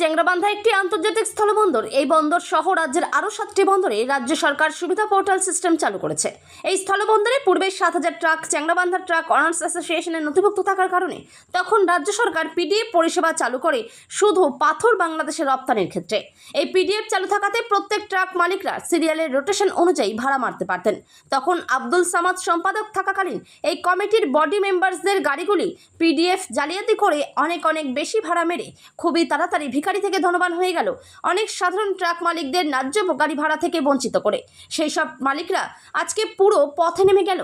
চেংরাবান্ধা একটি আন্তর্জাতিক স্থলবন্দর। এই বন্দর সহ রাজ্যের আরও সাতটি বন্দরে রাজ্য সরকার সুবিধা পোর্টাল সিস্টেম চালু করেছে। এই স্থলবন্দরে পূর্বে সাত হাজার ট্রাক চেংরাবান্ধার ট্রাক, অনার্স অ্যাসোসিয়েশনের নথিভুক্ত থাকার কারণে তখন রাজ্য সরকার পিডিএফ পরিষেবা চালু করে শুধু পাথর বাংলাদেশে রপ্তানির ক্ষেত্রে। এই পিডিএফ চালু থাকাতে প্রত্যেক ট্রাক মালিকরা সিরিয়ালের রোটেশন অনুযায়ী ভাড়া মারতে পারতেন। তখন আব্দুল সামাদ সম্পাদক থাকাকালীন এই কমিটির বডি মেম্বার্সদের গাড়িগুলি পিডিএফ জালিয়াতি করে অনেক অনেক বেশি ভাড়া মেরে খুবই তাড়াতাড়ি ভিখারি থেকে ধনবান হয়ে গেল। অনেক সাধারণ ট্রাক মালিকদের ন্যায্য গাড়ি ভাড়া থেকে বঞ্চিত করে। সেই সব মালিকরা আজকে পুরো পথে নেমে গেল।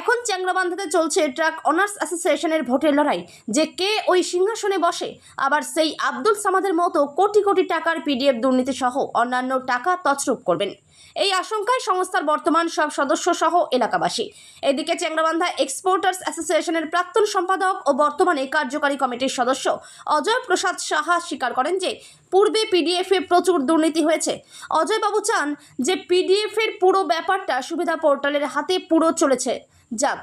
এখন চ্যাংরাবান্ধাতে চলছে ট্রাক অনার্স অ্যাসোসিয়েশনের ভোটের লড়াই, যে কে ওই সিংহাসনে বসে। আবার সেই আব্দুল সামাদের মতো কোটি কোটি টাকার পিডিএফ দুর্নীতি সহ অন্যান্য টাকা তছরূপ করবেন। এই আশঙ্কায় সংস্থার বর্তমান সব সদস্য সহ এলাকাবাসী। এদিকে চ্যাংরাবান্ধা এক্সপোর্টার্স অ্যাসোসিয়েশনের প্রাক্তন সম্পাদক ও বর্তমানে কার্যকারী কমিটির সদস্য অজয় প্রসাদ সাহা স্বীকার করেন যে, পূর্বে পিডিএফে প্রচুর দুর্নীতি হয়েছে। অজয়বাবু চান যে পিডিএফ এর পুরো ব্যাপারটা সুবিধা পোর্টালের হাতে পুরো চলেছে। যাক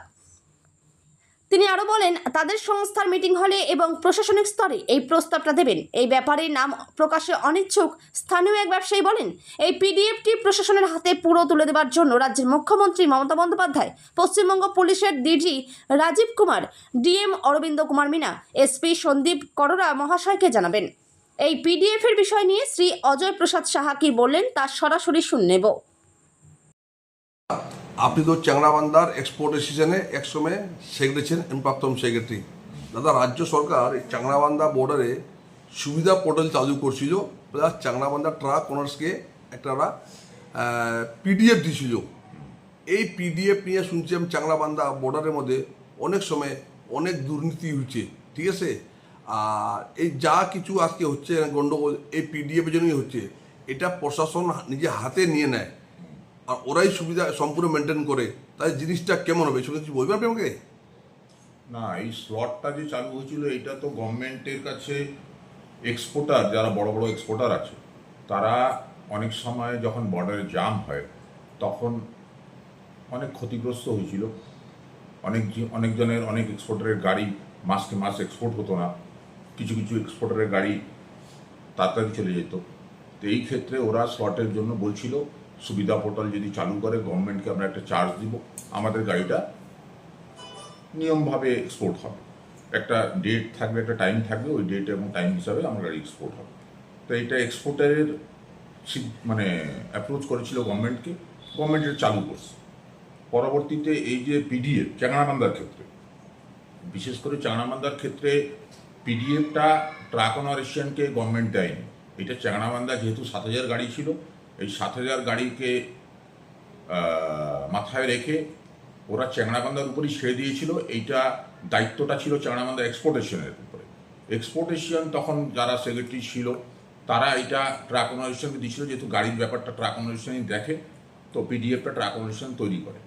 তিনি আরও বলেন, তাদের সংস্থার মিটিং হলে এবং প্রশাসনিক স্তরে এই প্রস্তাবটা দেবেন। এই ব্যাপারে নাম প্রকাশে অনিচ্ছুক। স্থানীয় এক ব্যবসায়ী বলেন, এই পিডিএফটি প্রশাসনের হাতে পুরো তুলে দেওয়ার জন্য রাজ্যের মুখ্যমন্ত্রী মমতা বন্দ্যোপাধ্যায়, পশ্চিমবঙ্গ পুলিশের DG Rajeev Kumar, DM Arvind Kumar Meena, SP Sandeep Karora মহাশয়কে জানাবেন। এই পিডিএফ এর বিষয় নিয়ে শ্রী অজয় প্রসাদ সাহা কি বললেন তা সরাসরি শুনে নেব। আপনি তো চ্যাংরাবান্ধার এক্সপোর্ট অ্যাসোসিয়েশনে একসময় সেক্রেটারি ছিলেন প্রাক্তন সেক্রেটারি দাদা, রাজ্য সরকার এই চাংরাবান্ধা বর্ডারে সুবিধা পোর্টাল চালু করছিল প্লাস চাংরাবান্ধা ট্রাক ওনার্সকে একটা ওরা পিডিএফ দিছিল। এই পিডিএফ নিয়ে শুনছি আমি চাংরাবান্ধা বর্ডারের মধ্যে অনেক সময় অনেক দুর্নীতি হচ্ছে ঠিক আছে? আর এই যা কিছু আজকে হচ্ছে গন্ডগোল, এই পিডিএফের জন্যই হচ্ছে। এটা প্রশাসন নিজে হাতে নিয়ে নেয়। আর ওরাই সুবিধা সম্পূর্ণ মেনটেন করে, তাই জিনিসটা কেমন হবে? শুনে কিছু বলবেন আপনি আমাকে? না, এই স্লটটা যে চালু হয়েছিল, এটা তো গভর্নমেন্টের কাছে এক্সপোর্টার যারা বড় বড় এক্সপোর্টার আছে, তারা অনেক সময় যখন বর্ডারে জাম হয়, তখন অনেক ক্ষতিগ্রস্ত হয়েছিল। অনেক অনেকজনের অনেক এক্সপোর্টারের গাড়ি মাসকে মাস এক্সপোর্ট হতো না। কিছু কিছু এক্সপোর্টারের গাড়ি তাড়াতাড়ি চলে যেত। তো এই ক্ষেত্রে ওরা স্লটের জন্য বলছিল সুবিধা পোর্টাল যদি চালু করে, গভর্নমেন্টকে আমরা একটা চার্জ দিব। আমাদের গাড়িটা নিয়মভাবে এক্সপোর্ট হবে। একটা ডেট থাকবে, একটা টাইম থাকবে, ওই ডেট এবং টাইম হিসাবে আমার গাড়ি এক্সপোর্ট হবে। তো এটা এক্সপোর্টারের মানে অ্যাপ্রোচ করেছিল গভর্নমেন্টকে। গভর্নমেন্ট চালু করছে। পরবর্তীতে এই যে পিডিএফ চাংড়ামান্দার ক্ষেত্রে, বিশেষ করে চাংড়ামান্দার ক্ষেত্রে পিডিএফটা ট্রাক অনারেশনকে গভর্নমেন্ট দেয়নি। এটা চাংড়ামান্দা যেহেতু সাত হাজার গাড়ি ছিল এই সাত হাজার গাড়িকে মাথায় রেখে ওরা চ্যাংড়াবান্ধার উপরই ছেড়ে দিয়েছিল। এইটা দায়িত্বটা ছিল চ্যাংড়াবান্ধা এক্সপোর্টেশনের উপরে। এক্সপোর্টেশন তখন যারা সেক্রেটারি ছিল, তারা এটা ট্রাক অনারেশনকে দিয়েছিল, যেহেতু গাড়ির ব্যাপারটা ট্রাক অনারেশনই দেখে, তো পিডিএফটা ট্রাক অনারেশন তৈরি করে।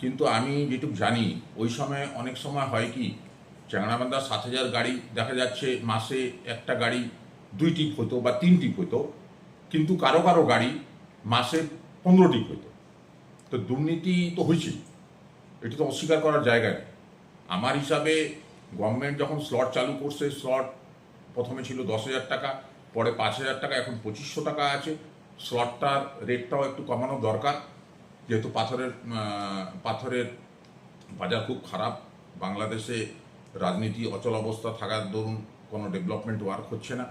কিন্তু আমি যেটুকু জানি, ওই সময় অনেক সময় হয় কি চ্যাংড়াবান্ধা সাত হাজার গাড়ি দেখা যাচ্ছে, মাসে একটা গাড়ি দুই টিপ হতো বা তিন টিপ হতো। কিন্তু কারও কারও গাড়ি মাসে পনেরো টিপ হতো তো দুর্নীতি তো হয়েছিল এটা তো অস্বীকার করার জায়গা নেই। আমার হিসাবে গভর্নমেন্ট যখন স্লট চালু করছে স্লট প্রথমে ছিল দশ হাজার টাকা, পরে পাঁচ হাজার টাকা, এখন পঁচিশশো টাকা আছে। স্লটটার রেটটাও একটু কমানো দরকার। যেহেতু পাথরের পাথরের বাজার খুব খারাপ, বাংলাদেশে রাজনীতি অচল অবস্থা থাকার দরুন কোনো ডেভেলপমেন্ট ওয়ার্ক হচ্ছে না।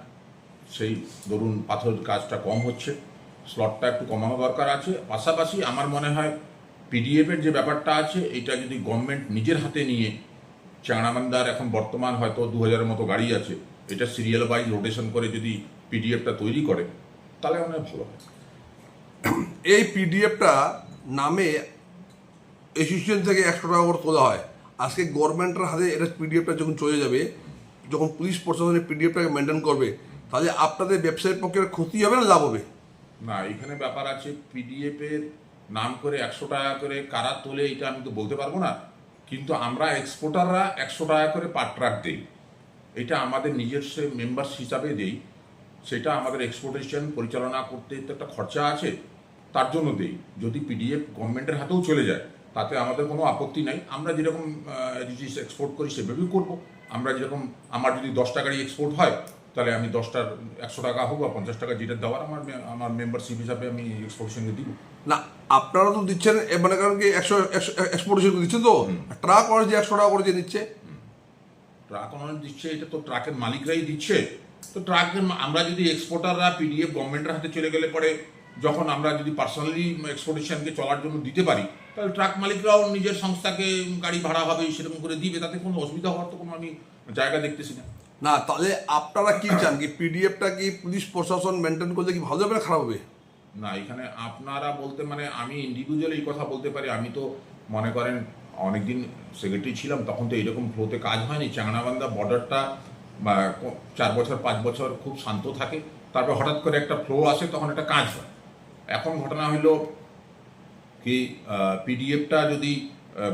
সেই ধরুন পাথর কাজটা কম হচ্ছে স্লটটা একটু কমানো দরকার আছে। পাশাপাশি আমার মনে হয় পিডিএফের যে ব্যাপারটা আছে এটা যদি গভর্নমেন্ট নিজের হাতে নিয়ে, চাংড়ামান্দার এখন বর্তমান হয়তো দু হাজারের মতো গাড়ি আছে, এটা সিরিয়াল ওয়াইজ রোটেশন করে যদি পিডিএফটা তৈরি করে, তাহলে অনেক ভালো হয়। এই পিডিএফটা নামে অ্যাসোসিয়েশন থেকে একশো টাকা করে তোলা হয়। আজকে গভর্নমেন্টের হাতে এটা পিডিএফটা যখন চলে যাবে, যখন পুলিশ প্রশাসন পিডিএফটাকে মেনটেন করবে তাহলে আপনাদের ব্যবসায়ীর পক্ষে ক্ষতি হবে না, লাভ হবে? না, এখানে ব্যাপার আছে পিডিএফ এর নাম করে একশো টাকা করে কারা তোলে, এটা আমি তো বলতে পারব না। কিন্তু আমরা এক্সপোর্টাররা একশো টাকা করে পার ট্রাক দেই। এটা আমাদের নিজস্ব মেম্বার্স হিসাবে দেই। সেটা আমাদের এক্সপোর্টেশন পরিচালনা করতে তো একটা খরচা আছে, তার জন্য দেই। যদি পিডিএফ গভর্নমেন্টের হাতেও চলে যায়, তাতে আমাদের কোনো আপত্তি নাই। আমরা যেরকম জিনিস এক্সপোর্ট করি, সেভাবেই করব। আমরা যেরকম, আমার যদি দশটা গাড়ি এক্সপোর্ট হয় তাহলে আমি দশটার একশো টাকা হোক বা পঞ্চাশ টাকা যেটা দেওয়ার আমার আমার মেম্বারশিপ হিসাবে আমি এক্সপোর্টেশনকে দিব। না আপনারা তো দিচ্ছেন মানে কারণ কি একশো এক্সপোর্টেশন দিচ্ছেন তো? ট্রাক অনেক যে একশো টাকা করে যে নিচ্ছে? ট্রাক অনার দিচ্ছে এটা তো ট্রাকের মালিকরাই দিচ্ছে। তো ট্রাকের আমরা যদি এক্সপোর্টাররা পিডিএফ গভর্নমেন্টের হাতে চলে গেলে পরে যখন আমরা যদি পার্সোনালি এক্সপোর্টেশনকে চলার জন্য দিতে পারি তাহলে ট্রাক মালিকরাও নিজের সংস্থাকে গাড়ি ভাড়া হবে সেরকম করে দিবে তাতে কোনো অসুবিধা হওয়ার তো কোনো আমি জায়গা দেখতেছি না। না, তাহলে আপনারা কি চান? কি পিডিএফটা কি পুলিশ প্রশাসন মেনটেন করলে কি ভালো হবে না খারাপ হবে? না, এখানে আপনারা বলতে মানে আমি ইন্ডিভিজুয়াল এই কথা বলতে পারি। আমি তো মনে করেন অনেকদিন সেক্রেটারি ছিলাম, তখন তো এইরকম ফ্লোতে কাজ হয়নি। চাংনাবান্ধা বর্ডারটা চার বছর, পাঁচ বছর খুব শান্ত থাকে। তারপর হঠাৎ করে একটা ফ্লো আসে, তখন একটা কাজ হয়। এখন ঘটনা হলো কি পিডিএফটা যদি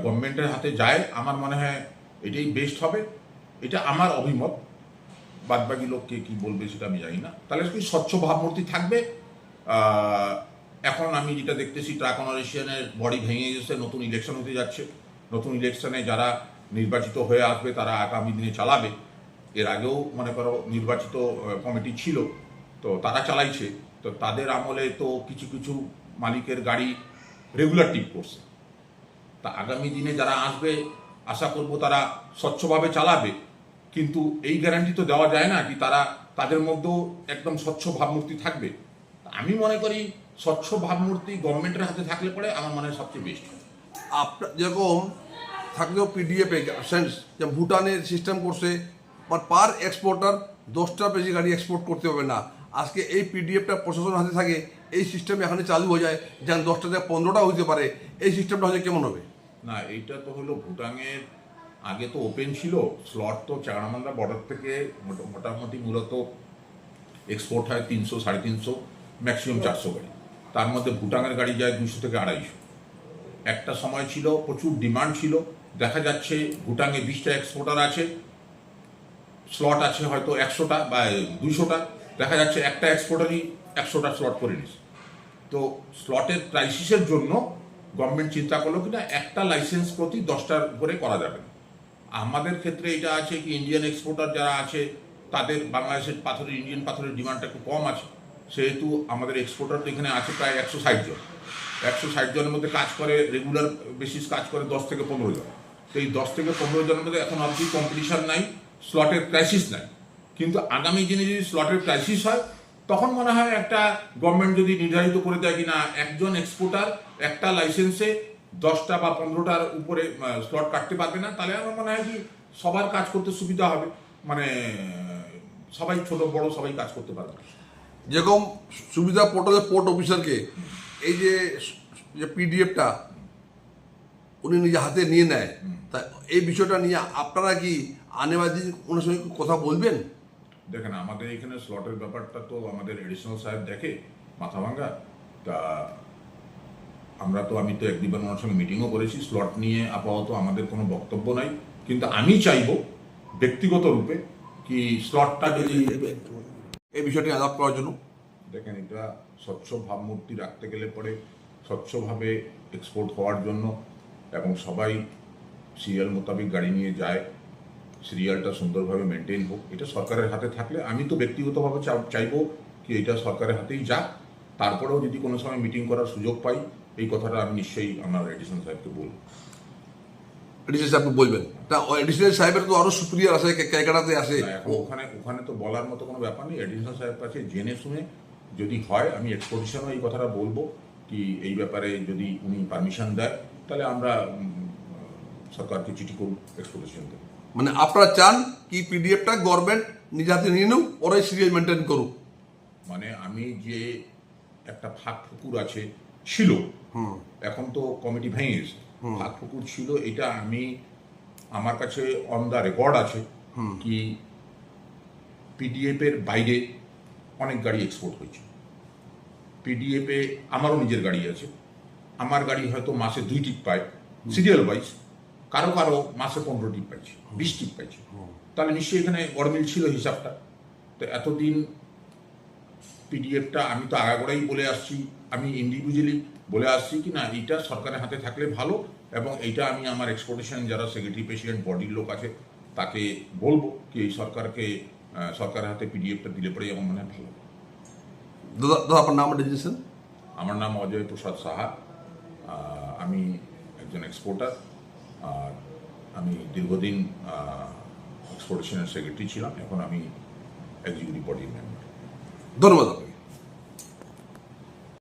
গভর্নমেন্টের হাতে যায়, আমার মনে হয় এটাই বেস্ট হবে। এটা আমার অভিমত। বাদবাকি লোককে কি বলবে সেটা আমি জানি না। তাহলে কি স্বচ্ছ ভাবমূর্তি থাকবে? এখন আমি যেটা দেখতেছি, ট্রাক অনারেশনের বডি ভেঙে গেছে, নতুন ইলেকশন হতে যাচ্ছে। নতুন ইলেকশনে যারা নির্বাচিত হয়ে আসবে, তারা আগামী দিনে চালাবে। এর আগেও মনে করো নির্বাচিত কমিটি ছিল, তো তারা চালাইছে। তো তাদের আমলে তো কিছু কিছু মালিকের গাড়ি রেগুলার টিপ করছে। তা আগামী দিনে যারা আসবে, আশা করব তারা স্বচ্ছভাবে চালাবে। কিন্তু এই গ্যারান্টি তো দেওয়া যায় না কি তারা তাদের মধ্যেও একদম স্বচ্ছ ভাবমূর্তি থাকবে। আমি মনে করি স্বচ্ছ ভাবমূর্তি গভর্নমেন্টের হাতে থাকলে পরে আমার মনে হয় সবচেয়ে বেস্ট আপনার যেরকম থাকলেও পিডিএফ সেন্স যে ভুটানের সিস্টেম করছে বাট পার এক্সপোর্টার দশটা বেশি গাড়ি এক্সপোর্ট করতে হবে না। আজকে এই পিডিএফটা প্রশাসনের হাতে থাকে এই সিস্টেম এখানে চালু হয়ে যায় যেন দশটা থেকে পনেরোটা হতে পারে এই সিস্টেমটা হলে কেমন হবে? না এইটা তো হলো ভুটানের আগে তো ওপেন ছিল স্লট তো চারামান্দা বর্ডার থেকে মোটামুটি মূলত এক্সপোর্ট হয় তিনশো, সাড়ে তিনশো ম্যাক্সিমাম চারশো গাড়ি। তার মধ্যে ভুটানের গাড়ি যায় দুশো থেকে আড়াইশো। একটা সময় ছিল, প্রচুর ডিমান্ড ছিল, দেখা যাচ্ছে ভুটানে বিশটা এক্সপোর্টার আছে স্লট আছে হয়তো একশোটা বা দুইশোটা, দেখা যাচ্ছে একটা এক্সপোর্টারই একশোটা স্লট করে নিছে তো স্লটের ক্রাইসিসের জন্য গভর্নমেন্ট চিন্তা করল কিনা, একটা লাইসেন্স প্রতি দশটার করে করা যাবে না। আমাদের ক্ষেত্রে এটা আছে কি ইন্ডিয়ান এক্সপোর্টার যারা আছে, তাদের বাংলাদেশের পাথরের ইন্ডিয়ান পাথরের ডিমান্ডটা একটু কম আছে। সেহেতু আমাদের এক্সপোর্টার তো এখানে আছে প্রায় একশো ষাট জন। একশো ষাট জনের মধ্যে কাজ করে রেগুলার বেসিস কাজ করে দশ থেকে পনেরো জন। তো এই দশ থেকে পনেরো জনের মধ্যে এখন অবধি কম্পিটিশন নাই স্লটের ক্রাইসিস নাই। কিন্তু আগামী দিনে যদি স্লটের ক্রাইসিস হয়, তখন মনে হয় একটা গভর্নমেন্ট যদি নির্ধারিত করে দেয় কিনা, একজন এক্সপোর্টার একটা লাইসেন্সে দশটা বা পনেরোটার উপরে স্লট কাটতে পারবে না তাহলে আমার মনে হয় কি সবার কাজ করতে সুবিধা হবে। মানে সবাই ছোট বড় সবাই কাজ করতে পারবে। যেরকম সুবিধা পোর্টালের পোর্ট অফিসারকে এই যে যে পিডিএফটা উনি নিজে হাতে নিয়ে নেয়। তা এই বিষয়টা নিয়ে আপনারা কি আনেবাদি ওনার সঙ্গে কথা বলবেন? দেখেন আমাদের এখানে স্লটের ব্যাপারটা তো আমাদের এডিশনাল সাহেব দেখে মাথা ভাঙ্গা তা আমরা তো, আমি তো একদিবার ওনার সঙ্গে মিটিংও করেছি স্লট নিয়ে আপাতত আমাদের কোনো বক্তব্য নাই। কিন্তু আমি চাইব ব্যক্তিগত রূপে কি স্লটটা যদি এই বিষয়টি আলাপ করার জন্য। দেখেন, এটা স্বচ্ছ ভাবমূর্তি রাখতে গেলে পরে স্বচ্ছভাবে এক্সপোর্ট হওয়ার জন্য এবং সবাই সিরিয়াল মোতাবেক গাড়ি নিয়ে যায় সিরিয়ালটা সুন্দরভাবে মেনটেন হোক, এটা সরকারের হাতে থাকলে আমি তো ব্যক্তিগতভাবে চাইব কি এটা সরকারের হাতেই যাক। তারপরেও যদি কোনো সময় মিটিং করার সুযোগ পাই এই কথাটা আমি নিশ্চয়ই আমার এডিশন সাহেবকে বলব। এডিশনাল সাহেবকে বলবেন। তা এডিশনাল সাহেবের তো আরও সুপ্রিয়ার আছে কে- ক্যালকাটাতে আছে। ওখানে ওখানে তো বলার মতো কোনো ব্যাপার নেই। এডিশনাল সাহেব কাছে জেনে শুনে যদি হয় আমি এক্সপোজিশনও এই কথাটা বলব কি এই ব্যাপারে যদি উনি পারমিশন দেয় তাহলে আমরা সরকারকে চিঠি করব এক্সপোজিশন দেবো মানে আপনারা চান কি পিডিএফটা গভর্নমেন্ট নিজে হাতে নিয়ে নেও ওরাই সিরিয়াল মেনটেন করুক। মানে আমি যে একটা ফাঁক ফুকুর আছে ছিল এখন তো কমিটি ভেঙে গেছে ফাঁক ফুকুর ছিল এটা আমি আমার কাছে অন দ্য রেকর্ড আছে কি পিডিএফ এর বাইরে অনেক গাড়ি এক্সপোর্ট হয়েছে। পিডিএফ এ আমারও নিজের গাড়ি আছে। আমার গাড়ি হয়তো মাসে দুই টিপ পায় সিরিয়াল ওয়াইজ কারও কারও মাসে পনেরো টিপ পাইছে বিশ টিপ পাইছে। তাহলে নিশ্চয়ই এখানে গরমিল ছিল হিসাবটা। তো এতদিন পিডিএফটা আমি তো আগাগোড়াই বলে আসছি আমি ইন্ডিভিজুয়ালি বলে আসছি কি না এইটা সরকারের হাতে থাকলে ভালো এবং এইটা আমি আমার এক্সপোর্টেশন যারা সেক্রেটারি প্রেসিডেন্ট বডির লোক আছে তাকে বলব কি এই সরকারকে সরকারের হাতে পিডিএফটা দিলে পরেই আমার মনে হয় ভালো দাদা দাদা আপনার নাম রেজিস্ট্রেশন আমার নাম অজয় প্রসাদ সাহা আমি একজন এক্সপোর্টার আর আমি দীর্ঘদিন এক্সপোর্টেশনের সেক্রেটারি ছিলাম এখন আমি এক্সিকিউটিভ বডির মেম্বার ধন্যবাদ আপনাকে।